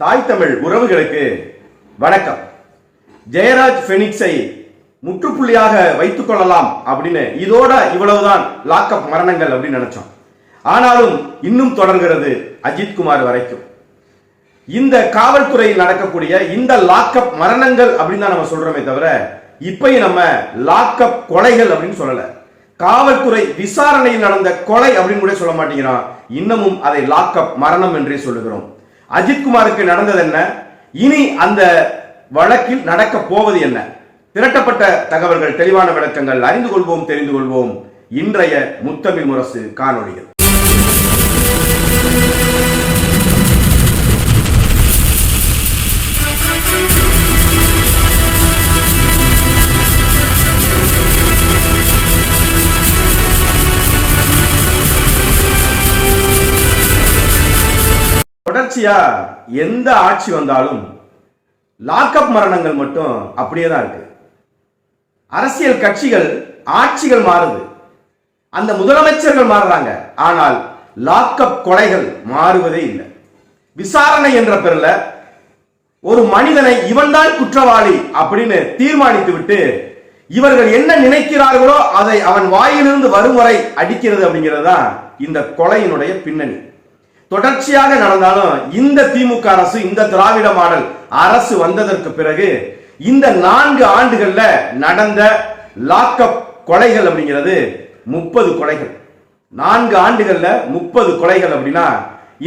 தாய் தமிழ் உறவுகளுக்கு வணக்கம். ஜெயராஜ் பெனிக்ஸை முற்றுப்புள்ளியாக வைத்துக் கொள்ளலாம் அப்படின்னு இதோட இவ்வளவுதான் லாக்அப் மரணங்கள் அப்படின்னு நினைச்சோம். ஆனாலும் இன்னும் தொடர்கிறது அஜித்குமார் வரைக்கும். இந்த காவல்துறையில் நடக்கக்கூடிய இந்த லாக்அப் மரணங்கள் அப்படின்னு தான் நம்ம சொல்றோமே தவிர இப்பயும் நம்ம லாக்அப் கொலைகள் அப்படின்னு சொல்லல. காவல்துறை விசாரணையில் நடந்த கொலை அப்படின்னு கூட சொல்ல மாட்டேங்கிறான். இன்னமும் அதை லாக்அப் மரணம் என்றே சொல்லுகிறோம். அஜித்குமாருக்கு நடந்தது என்ன? இனி அந்த வழக்கில் நடக்க போவது என்ன? திரட்டப்பட்ட தகவல்கள் தெளிவான விளக்கங்கள் அறிந்து கொள்வோம் தெரிந்து கொள்வோம். இன்றைய முத்தமிழ் முரசு காணொளிகள் தொடர்ச்சியா எந்த ஆட்சி வந்தாலும் லாக்அப் மரணங்கள் மட்டும் அப்படியே தான் இருக்கு. அரசியல் கட்சிகள் ஆட்சிகள் மாறுது. அந்த முதலமைச்சர்கள் மாறுறாங்க. ஆனால் லாக்அப் கொலைகள் மாறுவதே இல்லை. விசாரணை என்ற பெயர்ல ஒரு மனிதனை இவன்தான் குற்றவாளி அப்படின்னு தீர்மானித்து விட்டு இவர்கள் என்ன நினைக்கிறார்களோ அதை அவன் வாயிலிருந்து வரும் வரை அடிக்கிறது அப்படிங்கிறது தான் இந்த கொலையினுடைய பின்னணி. தொடர்ச்சியாக நடந்தாலும் இந்த திமுக அரசு இந்த திராவிட மாடல் அரசு வந்ததற்கு பிறகு இந்த நான்கு ஆண்டுகள்ல நடந்த லாக்அப் கொலைகள் அப்படிங்கிறது முப்பது கொலைகள். நான்கு ஆண்டுகள்ல முப்பது கொலைகள் அப்படின்னா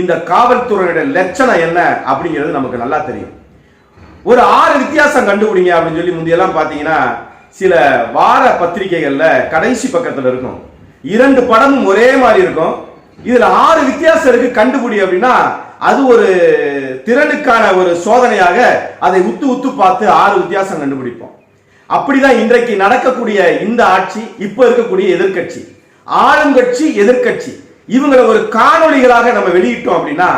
இந்த காவல்துறையுடைய லட்சணம் என்ன அப்படிங்கிறது நமக்கு நல்லா தெரியும். ஒரு ஆறு வித்தியாசம் கண்டுபிடிங்க அப்படின்னு சொல்லி முந்தையெல்லாம் பார்த்தீங்கன்னா சில வார பத்திரிகைகள்ல கடைசி பக்கத்துல இருக்கும். இரண்டு படமும் ஒரே மாதிரி இருக்கும். இதுல ஆறு வித்தியாசம் இருக்கு கண்டுபிடி அப்படின்னா அது ஒரு திறனுக்கான ஒரு சோதனையாக அதை உத்து உத்து பார்த்து ஆறு வித்தியாசம் கண்டுபிடிப்போம். அப்படிதான் இன்றைக்கு நடக்கக்கூடிய இந்த ஆட்சி இப்ப இருக்கக்கூடிய எதிர்க்கட்சி. ஆளுங்கட்சி எதிர்க்கட்சி. இவங்களை ஒரு காணொளிகளாக நம்ம வெளியிட்டோம் அப்படின்னா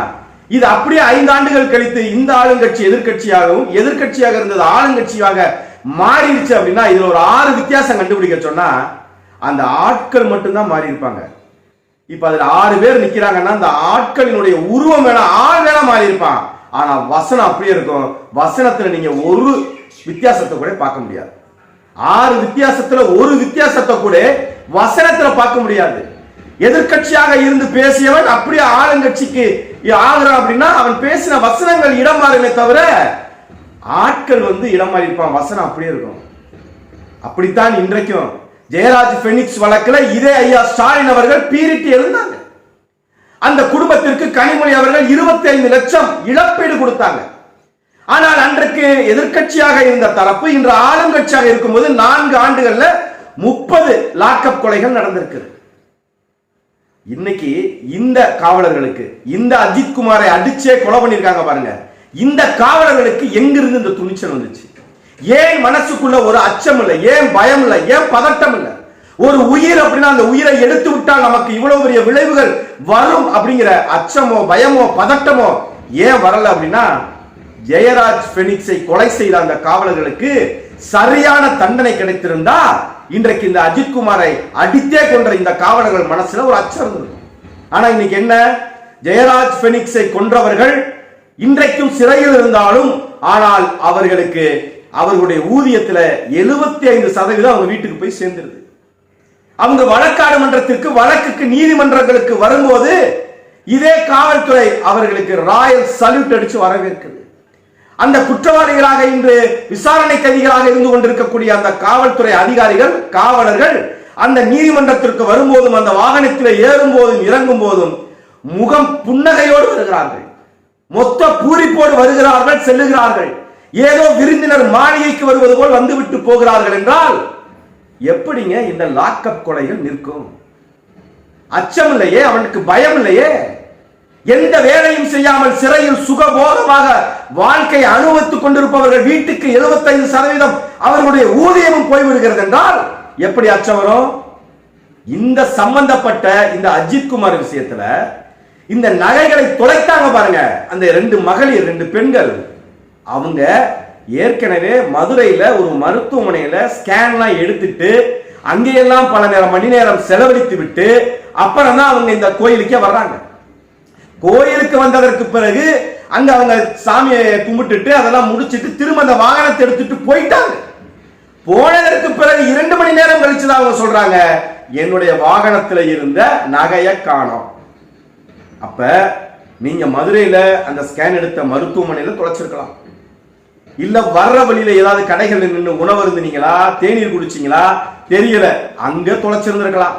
இது அப்படியே ஐந்து ஆண்டுகள் கழித்து இந்த ஆளுங்கட்சி எதிர்க்கட்சியாகவும் எதிர்க்கட்சியாக இருந்தது ஆளுங்கட்சியாக மாறிடுச்சு அப்படின்னா இதுல ஒரு ஆறு வித்தியாசம் கண்டுபிடிக்க சொன்னா அந்த ஆட்கள் மட்டும்தான் மாறி இருப்பாங்க இப்ப அதுல ஆறு பேர் நிக்கிறாங்கன்னா அந்த ஆட்களினுடைய உருவம் வேணா ஆள் வேணா மாறி இருப்பான் ஆனா வசனம் அப்படியே இருக்கும். வசனத்துல நீங்க ஒரு வித்தியாசத்தை கூட பார்க்க முடியாது. ஆறு வித்தியாசத்துல ஒரு வித்தியாசத்தை கூட வசனத்துல பார்க்க முடியாது. எதிர்க்கட்சியாக இருந்து பேசியவன் அப்படியே ஆளுங்கட்சிக்கு ஆகிறான் அப்படின்னா அவன் பேசின வசனங்கள் இடம் மாறுமே தவிர ஆட்கள் வந்து இடம் மாறி இருப்பான் வசனம் அப்படியே இருக்கும். அப்படித்தான் இன்றைக்கும் ஜெயராஜ் பெனிக்ஸ் வழக்கில் இதே ஐயா ஸ்டாலின் அவர்கள் பீரிட்டு எழுந்தாங்க. அந்த குடும்பத்திற்கு கனிமொழி அவர்கள் இருபத்தி ஐந்து லட்சம் இழப்பீடு கொடுத்தாங்க. ஆனால் அன்றைக்கு எதிர்க்கட்சியாக இருந்த தரப்பு இன்று ஆளுங்கட்சியாக இருக்கும்போது நான்கு ஆண்டுகள்ல முப்பது லாக்அப் கொலைகள் நடந்திருக்குது இன்னைக்கு இந்த காவலர்களுக்கு இந்த அஜித் குமாரை அடிச்சே கொலை பண்ணிருக்காங்க பாருங்க. இந்த காவலர்களுக்கு எங்கிருந்து இந்த துணிச்சல் வந்துச்சு? ஏன் மனசுக்குள்ள ஒரு அச்சம் இல்லை? ஏன் பயம் இல்லை? ஏன் பதட்டம் இல்லை? ஒரு உயிர் அப்படின்னா அந்த உயிரை எடுத்து விட்டால் நமக்கு இவ்வளவு பெரிய விளைவுகள் வரும் அப்படிங்கிற அச்சமோ பயமோ பதட்டமோ ஏன் வரல அப்படின்னா ஜெயராஜ் பெனிக்ஸை கொலை செய்த அந்த காவலர்களுக்கு சரியான தண்டனை கிடைத்திருந்தா இன்றைக்கு இந்த அஜித்குமாரை அடித்தே கொன்ற இந்த காவலர்கள் மனசுல ஒரு அச்சம் இருந்தது. ஆனா இன்னைக்கு என்ன? ஜெயராஜ் பெனிக்ஸை கொன்றவர்கள் இன்றைக்கும் சிறையில் இருந்தாலும் ஆனால் அவர்களுக்கு அவர்களுடைய ஊதியத்துல எழுபத்தி ஐந்து சதவீதம் அவங்க வீட்டுக்கு போய் சேர்ந்துருது. அவங்க வழக்காடு மன்றத்திற்கு வழக்குக்கு நீதிமன்றங்களுக்கு வரும்போது இதே காவல்துறை அவர்களுக்கு ராயல் சல்யூட் அடிச்சு வரவேற்கிறது அந்த குற்றவாளிகளாக இன்று விசாரணை கைதிகளாக இருந்து கொண்டிருக்கக்கூடிய அந்த காவல்துறை அதிகாரிகள் காவலர்கள் அந்த நீதிமன்றத்திற்கு வரும்போதும் அந்த வாகனத்தில் ஏறும் போதும் இறங்கும் போதும் முகம் புன்னகையோடு வருகிறார்கள். மொத்த பூரிப்போடு வருகிறார்கள் செல்லுகிறார்கள். ஏதோ விருந்தினர் மாளிகைக்கு வருவது போல் வந்துவிட்டு போகிறார்கள் என்றால் எப்படிங்க இந்த லாக்அப் கொலைகள் நிற்கும்? அச்சம் இல்லையே அவனுக்கு பயம் இல்லையே? எந்த வேலையும் செய்யாமல் சிறையில் சுகபோகமாக வாழ்க்கை அனுபவித்துக் கொண்டிருப்பவர்கள் வீட்டுக்கு 75% சதவீதம் அவர்களுடைய ஊதியமும் போய்விடுகிறது என்றால் எப்படி அச்சம் வரும்? இந்த சம்பந்தப்பட்ட இந்த அஜித் குமார் விஷயத்துல இந்த நகைகளை தொலைத்தாங்க பாருங்க. அந்த ரெண்டு மகளிர் ரெண்டு பெண்கள். அவங்க ஏற்கனவே மதுரையில ஒரு மருத்துவமனையில ஸ்கேன்லாம் எடுத்துட்டு அங்கேயெல்லாம் பல நேரம் மணி நேரம் செலவழித்து விட்டு அப்புறம் தான் அவங்க இந்த கோயிலுக்கே வர்றாங்க. கோயிலுக்கு வந்ததற்கு பிறகு அங்க அவங்க சாமியை கும்பிட்டுட்டு அதெல்லாம் முடிச்சிட்டு திரும்ப அந்த வாகனத்தை எடுத்துட்டு போயிட்டாங்க. போனதற்கு பிறகு இரண்டு மணி நேரம் கழிச்சு தான் அவங்க சொல்றாங்க என்னுடைய வாகனத்துல இருந்த நகைய காணோம். அப்ப நீங்க மதுரையில அந்த ஸ்கேன் எடுத்த மருத்துவமனையில தொலைச்சிருக்கலாம். இல்ல வர்ற வழியில ஏதாவது கடைகள் நின்று உணவு இருந்தீங்களா தேநீர் குடிச்சீங்களா? தெரியல. அங்க தொலைச்சிருந்திருக்கலாம்.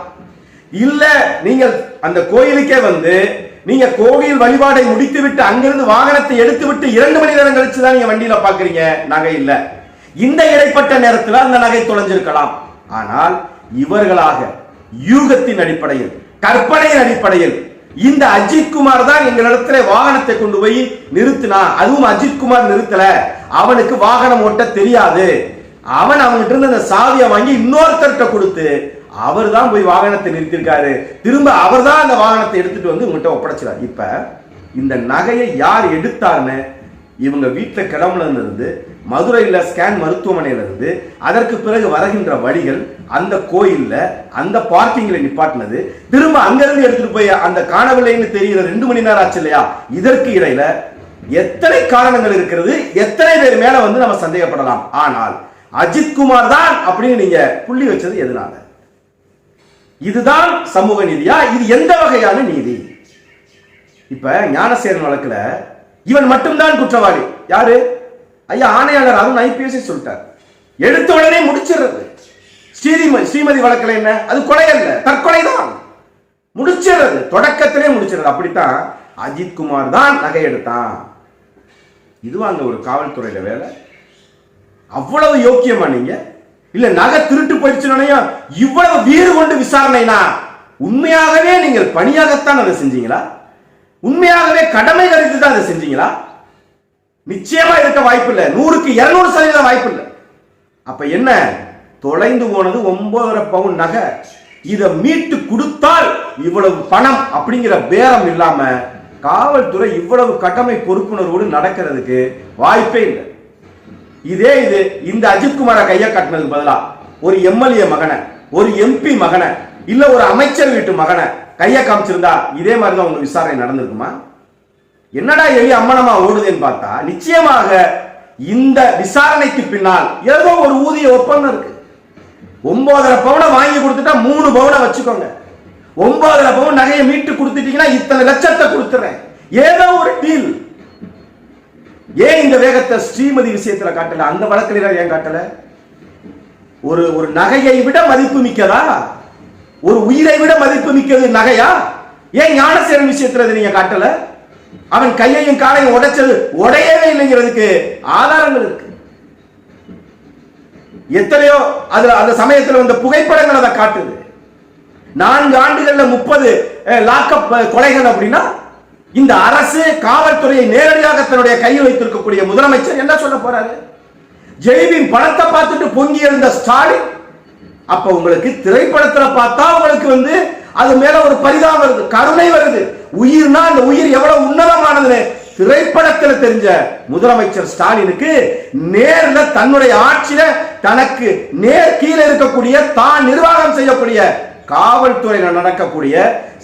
இல்ல நீங்கள் அந்த கோயிலுக்கே வந்து நீங்க கோவில் வழிபாடை முடித்து விட்டு அங்கிருந்து வாகனத்தை எடுத்து விட்டு இரண்டு மணி நேரம் கழிச்சு தான் நீங்க வண்டியில பாக்குறீங்க. நகை இல்ல. இந்த இடைப்பட்ட நேரத்தில் அந்த நகை தொலைஞ்சிருக்கலாம். ஆனால் இவர்களாக யூகத்தின் அடிப்படையில் கற்பனையின் அடிப்படையில் இந்த அஜித் குமார் தான் எங்களிடத்துல வாகனத்தை கொண்டு போய் நிறுத்தினா. அதுவும் அஜித் குமார் நிறுத்தல. அவனுக்கு வாகனம் ஓட்ட தெரியாது. அவன் அவங்கிட்ட இருந்து அந்த சாவியை வாங்கி இன்னொருத்தர்கிட்ட கொடுத்து அவர் தான் போய் வாகனத்தை நிறுத்திருக்காரு திரும்ப அவர் தான் அந்த வாகனத்தை எடுத்துட்டு வந்து உங்ககிட்ட ஒப்படைச்சிடார் இப்ப இந்த நகையை யார் எடுத்தாருன்னு இவங்க வீட்டில் கிளம்புல இருந்து மதுரையில் ஸ்கேன் மருத்துவமனையில இருந்து அதற்கு பிறகு வருகின்ற வழிகள் அந்த கோயில்ல அந்த பார்க்கிங்கில் நிப்பாட்டினது. திரும்ப அங்கிருந்து எடுத்துட்டு போய் அந்த காணவில்லைன்னு தெரிகிற ரெண்டு மணி நேரம் ஆச்சு இல்லையா? இதற்கு இடையில எத்தனை காரணங்கள் இருக்கிறது? எத்தனை பேர் மேல வந்து நம்ம சந்தேகப்படலாம்? ஆனால் அஜித் குமார் தான் அப்படின்னு நீங்க புள்ளி வச்சது எதனால? இதுதான் சமூக நீதியா? இது எந்த வகையான நீதி? இப்ப ஞானசேரன் வழக்குல இவன் மட்டும்தான் குற்றவாளி. யாரு? ஐயா ஆணையாளர் அருண் ஐபிஎஸ் சொல்லிட்டார். எடுத்த உடனே முடிச்சிடுறது. ஸ்ரீமதி ஸ்ரீமதி வழக்கில் என்ன? அது கொலை அல்ல தற்கொலை தான். முடிச்சிடுறது. தொடக்கத்திலே முடிச்சிடுறது. அப்படித்தான் அஜித் குமார் தான் நகை எடுத்தான். இதுவா அந்த ஒரு காவல்துறையில வேலை? அவ்வளவு யோக்கியமா நீங்க? இல்ல நகை திருட்டு போயிடுச்சுனையும் இவ்வளவு வீறு கொண்டு விசாரணைனா உண்மையாகவே நீங்கள் பணியாகத்தான் அதை செஞ்சீங்களா? உண்மையாகவே கடமை கருத்து தான் அதை செஞ்சீங்களா? நிச்சயமா இருக்க வாய்ப்பு இல்லை நூறுக்கு இருநூறு சதவீதம் வாய்ப்பு இல்லை அப்ப என்ன? தொலைந்து போனது ஒன்பதரை பவுன் நகை. இதை மீட்டு கொடுத்தால் இவ்வளவு பணம் அப்படிங்கிற பேரம் இல்லாம காவல்துறை இவ்வளவு கடமை பொறுப்புணர்வோடு நடக்கிறதுக்கு வாய்ப்பே இல்லை. இதே இது இந்த அஜித்குமார கையை கட்டினதுக்கு பதிலா ஒரு எம்எல்ஏ மகனை ஒரு எம்பி மகனை இல்ல ஒரு அமைச்சர் வீட்டு மகனை கையை காமிச்சிருந்தா இதே மாதிரி தான் உங்க விசாரணை நடந்திருக்குமா? என்னடா எலி அம்மனமா ஓடுதுன்னு பார்த்தா நிச்சயமாக இந்த விசாரணைக்கு பின்னால் ஏதோ ஒரு ஊதிய ஒப்பந்தம் இருக்கு. ஒன்பதரை பவுனை வாங்கி கொடுத்துட்டா மூணு பவுனை வச்சுக்கோங்க. ஒன்பதரை பவுன் நகையை மீட்டு கொடுத்துட்டீங்கன்னா இத்தனை லட்சத்தை கொடுத்துறேன். ஏதோ ஒரு டீல் ஏன் இந்த வேகத்தை ஸ்ரீமதி விஷயத்துல காட்டல? அந்த வழக்கில ஏன் காட்டல? ஒரு ஒரு நகையை விட மதிப்பு மிக்கதா? ஒரு உயிரை விட மதிப்பு மிக்கது நகையா? ஏன் ஞானசேரன் விஷயத்துல நீங்க காட்டல? அவன் கையையும் காலையும் உடைச்சது உடையவே இல்லைங்கிறதுக்கு ஆதாரங்கள் இருக்கு. எத்தனையோ அதுல அந்த சமயத்துல வந்த புகைப்படங்கள் அதை காட்டுது. நான்கு ஆண்டுகள்ல முப்பது லாக்கப் கொலைகள் அப்படின்னா இந்த அரசு காவல்துறையை நேரடியாக தன்னுடைய கையில் வைத்திருக்கக்கூடிய முதலமைச்சர் என்ன சொல்ல போறாரு? ஜெய்பின் படத்தை பார்த்துட்டு பொங்கி இருந்த ஸ்டாலின் அப்ப உங்களுக்கு திரைப்படத்துல பார்த்தா உங்களுக்கு வந்து அது மேல ஒரு பரிதாபம் வருது கருணை வருது. உயிர்னா அந்த உயிர் எவ்வளவு உன்னதமானதுன்னு திரைப்படத்தில் தெரிஞ்ச முதலமைச்சர் ஸ்டாலினுக்கு நேர்ல தன்னுடைய ஆட்சியில தனக்கு நேர் கீழே இருக்கக்கூடிய தான் நிர்வாகம் செய்யக்கூடிய காவல்துறையில நடக்கக்கூடிய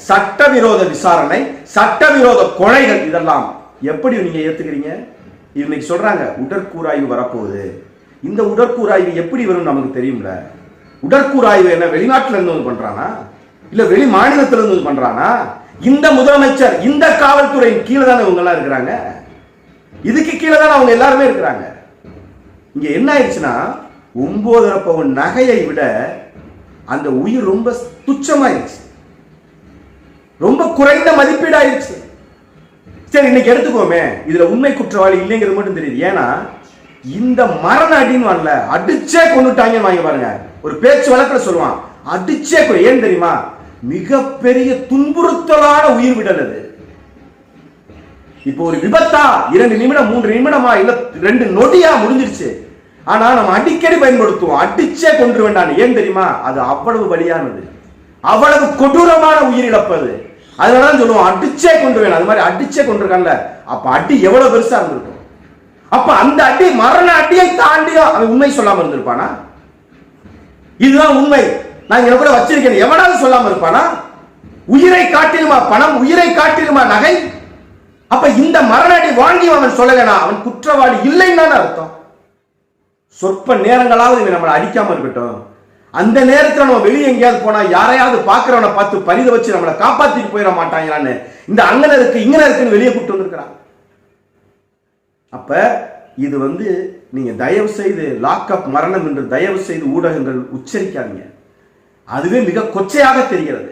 சட்டவிரோத விசாரணை சட்டவிரோத கொலைகள் இதெல்லாம் எப்படி நீங்க ஏத்துக்கிறீங்க? இன்னைக்கு சொல்றாங்க உடற்கூராய்வு வரப்போகுது. இந்த உடற்கூராய்வு எப்படி வரும் நமக்கு தெரியும்ல? உடற்கூராய்வு என்ன வெளிநாட்டுல இருந்து வந்து பண்றானா? இல்ல வெளி மாநிலத்திலிருந்து பண்றானா? இந்த முதலமைச்சர் இந்த காவல்துறையின் கீழே தானே இவங்கெல்லாம் இருக்கிறாங்க? இதுக்கு கீழே தானே அவங்க எல்லாருமே இருக்கிறாங்க. இங்க என்ன ஆயிடுச்சுன்னா ஒன்பதரை பவுன் நகையை விட அந்த உயிர் ரொம்ப துச்சமாயிடுச்சு. ரொம்ப குறைந்த மதிப்பீடாயிருச்சு சரி இன்னைக்கு எடுத்துக்கோமே. இதுல உண்மை குற்றவாளி இல்லைங்கிறது மட்டும் தெரியுது. ஏன்னா இந்த மரண அடின்னு வரல அடிச்சே கொண்டுட்டாங்கன்னு வாங்கி பாருங்க. ஒரு பேச்சு வழக்கில் சொல்லுவான் அடிச்சே ஏன் தெரியுமா? மிகப்பெரிய துன்புறுத்தலான உயிர் விடல் அது. இப்போ ஒரு விபத்தா இரண்டு நிமிடம் மூன்று நிமிடமா இல்ல ரெண்டு நொடியா முடிஞ்சிருச்சு. ஆனா நம்ம அடிக்கடி பயன்படுத்துவோம். அடிச்சே கொன்று வேண்டாம் ஏன் தெரியுமா? அது அவ்வளவு வலியானது. அவ்வளவு கொடூரமான உயிர் இழப்பது அதனால சொல்லுவோம் அடிச்சே கொண்டு வேணும் அது மாதிரி அடிச்சே கொண்டிருக்கான்ல அப்ப அடி எவ்வளவு பெருசா இருந்திருக்கும்? அப்ப அந்த அடி மரண அடியை தாண்டியும் அவன் உண்மை சொல்லாம இருந்திருப்பானா? இதுதான் உண்மை. நான் எவ்வளவு கூட வச்சிருக்கேன். எவனாவது சொல்லாம இருப்பானா? உயிரை காட்டிலுமா பணம் உயிரை காட்டிலுமா நகை? அப்ப இந்த மரணடி வாங்கி அவன் சொல்லலனா அவன் குற்றவாளி இல்லைன்னு அர்த்தம். சொற்ப நேரங்களாவது இவன் நம்மளை அடிக்காம இருக்கட்டும். அந்த நேரத்தில் நம்ம வெளியே எங்கேயாவது போனா யாரையாவது பார்க்குறவனை பார்த்து பரித வச்சு நம்மளை காப்பாத்திட்டு போயிட மாட்டாங்களான்னு இந்த அங்கன இருக்கு இங்கன இருக்குன்னு வெளியே கூப்பிட்டு வந்திருக்கிறான். அப்ப இது வந்து நீங்க தயவு செய்து லாக்அப் மரணம் என்று தயவு செய்து ஊடகங்கள் உச்சரிக்காதீங்க. அதுவே மிக கொச்சையாக தெரிகிறது.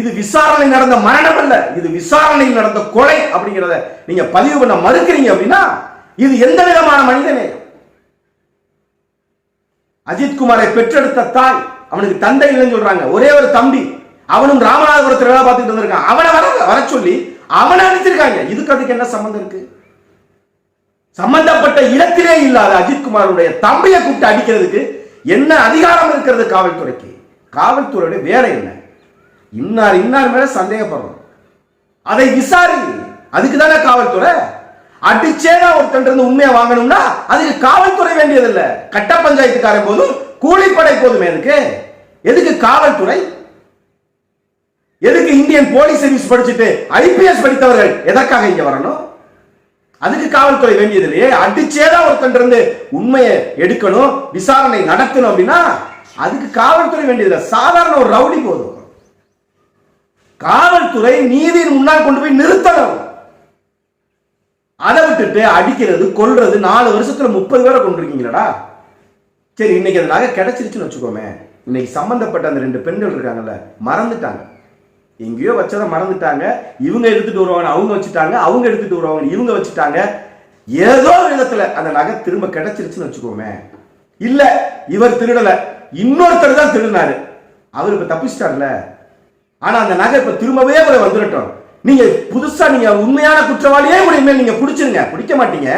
இது விசாரணை நடந்த மரணம் அல்ல இது விசாரணையில் நடந்த கொலை அப்படிங்கிறத நீங்க பதிவு பண்ண மறுக்கிறீங்க அப்படின்னா இது எந்த விதமான மனிதனே அஜித்குமாரை பெற்றெடுத்த தாய் அவனுக்கு தந்தை இல்லைன்னு சொல்றாங்க. ஒரே ஒரு தம்பி அவனும் ராமநாதபுரத்தில் வேலை பார்த்துட்டு வந்திருக்கான். அவனை வர வர சொல்லி அவனை அனுப்பிச்சிருக்காங்க. இதுக்கு அதுக்கு என்ன சம்பந்தம் இருக்கு? சம்பந்தப்பட்ட இடத்திலே இல்லாத அஜித்குமாருடைய தம்பியை கூப்பிட்டு அடிக்கிறதுக்கு என்ன அதிகாரம் இருக்கிறது காவல்துறைக்கு? காவல்துறையுடைய வேலை என்ன? இன்னார் இன்னார் மேல சந்தேகப்படுறோம். அதை விசாரி அதுக்கு தானே காவல்துறை? அடிச்சேதான் ஒருத்தன் இருந்து உண்மையை வாங்கணும்னா அதுக்கு காவல்துறை வேண்டியதில்லை. கட்ட பஞ்சாயத்துக்காரன் போதும் கூலிப்படை போதுமே எதுக்கு எதுக்கு காவல்துறை? எதுக்கு இந்தியன் போலீஸ் சர்வீஸ் படிச்சுட்டு ஐபிஎஸ் படித்தவர்கள் எதற்காக இங்க வரணும்? அதுக்கு காவல்துறை வேண்டியது இல்லையே அடிச்சேதான் ஒருத்தன் இருந்து உண்மையை எடுக்கணும் விசாரணை நடத்தணும் அப்படின்னா அதுக்கு காவல்துறை வேண்டியதில்லை. சாதாரண ஒரு ரவுடி போதும். காவல்துறை நீதியின் முன்னால் கொண்டு போய் நிறுத்தணும். அதை விட்டுட்டு அடிக்கிறது கொல்றது நாலு வருஷத்துல முப்பது பேரை கொண்டிருக்கீங்களடா சரி இன்னைக்கு அது நகை கிடைச்சிருச்சுன்னு வச்சுக்கோமே. இன்னைக்கு சம்பந்தப்பட்ட அந்த ரெண்டு பெண்கள் இருக்காங்கல்ல மறந்துட்டாங்க. எங்கேயோ வச்சதை மறந்துட்டாங்க. இவங்க எடுத்துட்டு வருவாங்க அவங்க வச்சுட்டாங்க. அவங்க எடுத்துட்டு வருவாங்க இவங்க வச்சுட்டாங்க. ஏதோ ஒரு விதத்துல அந்த நகை திரும்ப கிடைச்சிருச்சுன்னு வச்சுக்கோமே. இல்ல இவர் திருடலை. இன்னொருத்தர் தான் திருடினாரு அவர் இப்போ தப்பிச்சிட்டார்ல. ஆனால் அந்த நகை இப்போ திரும்பவே அவரை வந்துடட்டும் நீங்கள் புதுசாக நீங்கள் உண்மையான குற்றவாளியே கூட இனிமேல் நீங்கள் பிடிச்சிருங்க பிடிக்க மாட்டீங்க.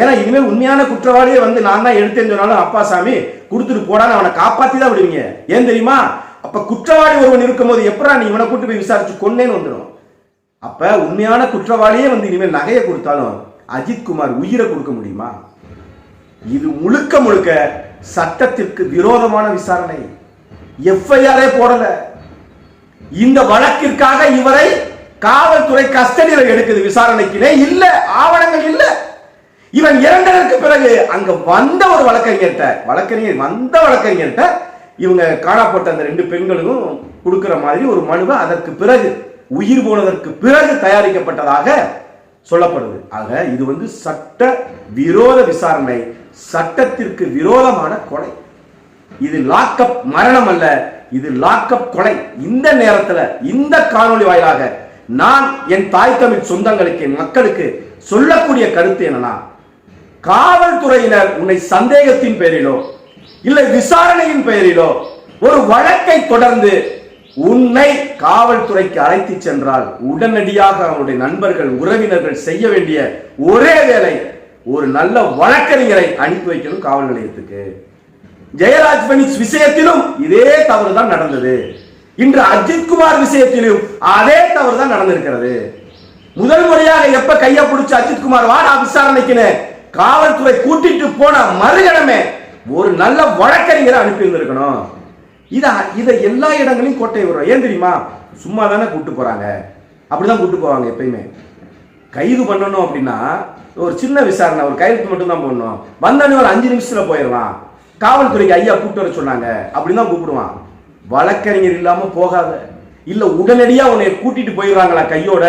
ஏன்னா இனிமேல் உண்மையான குற்றவாளியே வந்து நான் தான் எடுத்தேன்னு சொன்னாலும் அப்பா சாமி கொடுத்துட்டு போடான்னு அவனை காப்பாற்றி தான் விடுவீங்க. ஏன் தெரியுமா? அப்போ குற்றவாளி ஒருவன் இருக்கும்போது எப்படா நீ இவனை கூட்டு போய் விசாரிச்சு கொன்னேன்னு வந்துடும் அப்ப உண்மையான குற்றவாளியே வந்து இனிமேல் நகையை கொடுத்தாலும் அஜித் குமார் உயிரை கொடுக்க முடியுமா? இது முழுக்க முழுக்க சட்டத்திற்கு விரோதமான விசாரணை. எஃப்ஐஆரே போடல. இந்த வழக்கிற்காக இவரை காவல்துறை கஸ்டடியில் எடுக்குது. விசாரணைக்குனே இல்ல ஆவணங்கள் இல்ல. இவன் இறந்ததற்கு பிறகு அங்க வந்த ஒரு வழக்கறிஞர்கிட்ட வழக்கறிஞர் வந்த வழக்கறிஞர்கிட்ட இவங்க காணப்பட்ட அந்த ரெண்டு பெண்களுக்கும் கொடுக்கிற மாதிரி ஒரு மனுவை அதற்கு பிறகு உயிர் போனதற்கு பிறகு தயாரிக்கப்பட்டதாக சொல்லப்படுது. ஆக இது வந்து சட்ட விரோத விசாரணை. சட்டத்திற்கு விரோதமான கொலை. இது லாக்அப் மரணம் அல்ல இது லாக்அப் கொலை. இந்த நேரத்துல இந்த காணொளி வாயிலாக நான் என் தாய் தமிழ் சொந்தங்களுக்கு மக்களுக்கு சொல்லக்கூடிய கருத்து என்னன்னா காவல்துறையினர் உன்னை சந்தேகத்தின் பெயரிலோ இல்லை விசாரணையின் பெயரிலோ ஒரு வழக்கை தொடர்ந்து உன்னை காவல்துறைக்கு அழைத்து சென்றால் உடனடியாக அவனுடைய நண்பர்கள் உறவினர்கள் செய்ய வேண்டிய ஒரே வேலை ஒரு நல்ல வழக்கறிஞரை அனுப்பி வைக்கணும் காவல் நிலையத்துக்கு. ஜெயராஜ் பெனிக்ஸ் விஷயத்திலும் இதே தவறு தான் நடந்தது. இன்று அஜித் குமார் விஷயத்திலும் அதே தவறு தான் நடந்திருக்கிறது. முதல் முறையாக எப்ப கைய பிடிச்ச அஜித் குமார் வாடா விசாரணைக்குன்னு காவல்துறை கூட்டிட்டு போன மறுகணமே ஒரு நல்ல வழக்கறிஞரை அனுப்பி இருந்திருக்கணும். இதை இதை எல்லா இடங்களையும் கோட்டை வரும் ஏன் தெரியுமா? சும்மா தானே கூப்பிட்டு போறாங்க. அப்படிதான் கூப்பிட்டு போவாங்க எப்பயுமே. கைது பண்ணணும் அப்படின்னா ஒரு சின்ன விசாரணை ஒரு கையெழுத்து மட்டும் தான் போடணும். வந்தோடனே ஒரு அஞ்சு நிமிஷத்தில் போயிடலாம். காவல்துறைக்கு ஐயா கூப்பிட்டு வர சொன்னாங்க. அப்படின்னு தான் கூப்பிடுவான். வழக்கறிஞர் இல்லாமல் போகாத. இல்லை உடனடியாக உன்னை கூட்டிட்டு போயிடுறாங்களா கையோட?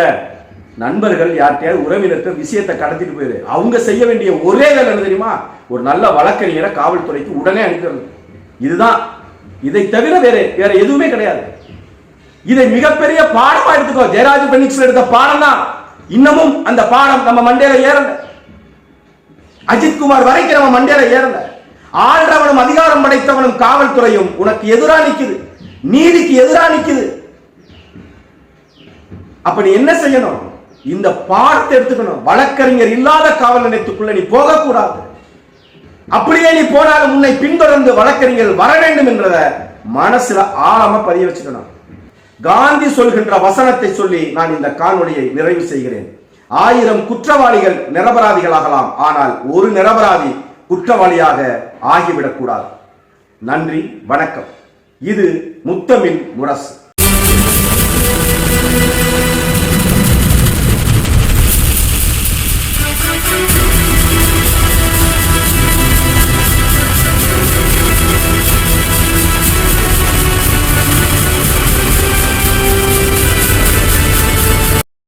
நண்பர்கள் யார்கிட்டயாவது உறவினர்கள் விஷயத்தை கடத்திட்டு போயிரு. அவங்க செய்ய வேண்டிய ஒரே வேலை என்ன தெரியுமா? ஒரு நல்ல வழக்கறிஞரை காவல்துறைக்கு உடனே அனுப்பிடணும். இதுதான். இதை தவிர வேற வேற எதுவுமே கிடையாது. இதை மிகப்பெரிய பாடமா எடுத்துக்கோ. ஜெயராஜ் பெனிக்ஸ் எடுத்த பாடம் தான் இன்னமும் அந்த பாடம் நம்ம மண்டையில ஏறல. அஜித் குமார் வரைக்கும் நம்ம மண்டையில ஏறல. ஆள்றவனும் அதிகாரம் படைத்தவனும் காவல்துறையும் உனக்கு எதிரா நிக்குது. நீதிக்கு எதிரா நிக்குது. அப்ப நீ என்ன செய்யணும்? இந்த பாடத்தை எடுத்துக்கணும். வழக்கறிஞர் இல்லாத காவல் நிலையத்துக்குள்ள நீ போகக்கூடாது. அப்படியே நீ போனாலும் உன்னை பின்தொடர்ந்து வழக்கறிஞர் வர வேண்டும் என்றத மனசுல ஆழமா பதிய வச்சுக்கணும். காந்தி சொல்கின்ற வசனத்தை சொல்லி நான் இந்த காணொளியை நிறைவு செய்கிறேன். ஆயிரம் குற்றவாளிகள் நிரபராதிகளாகலாம். ஆனால் ஒரு நிரபராதி குற்றவாளியாக ஆகிவிடக்கூடாது. நன்றி வணக்கம். இது முத்தமின் முரசு.